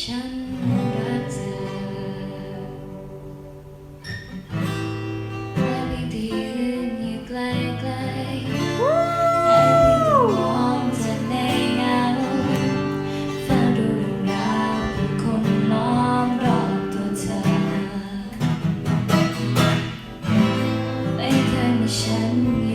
ฉันรักเธอแลพที่ยืนอยู่ไกลๆและพี่ที่มองจากในเงาเฝ้าดูเรื่องราวของคนล้อมรอบตัวเธอ ไม่เคยมีฉัน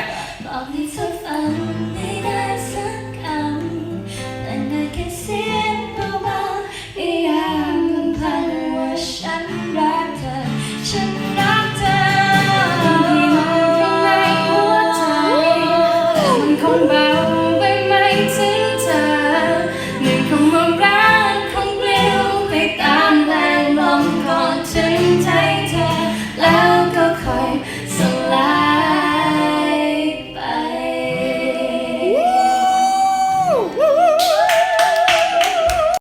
yeah. But I'll be so funny.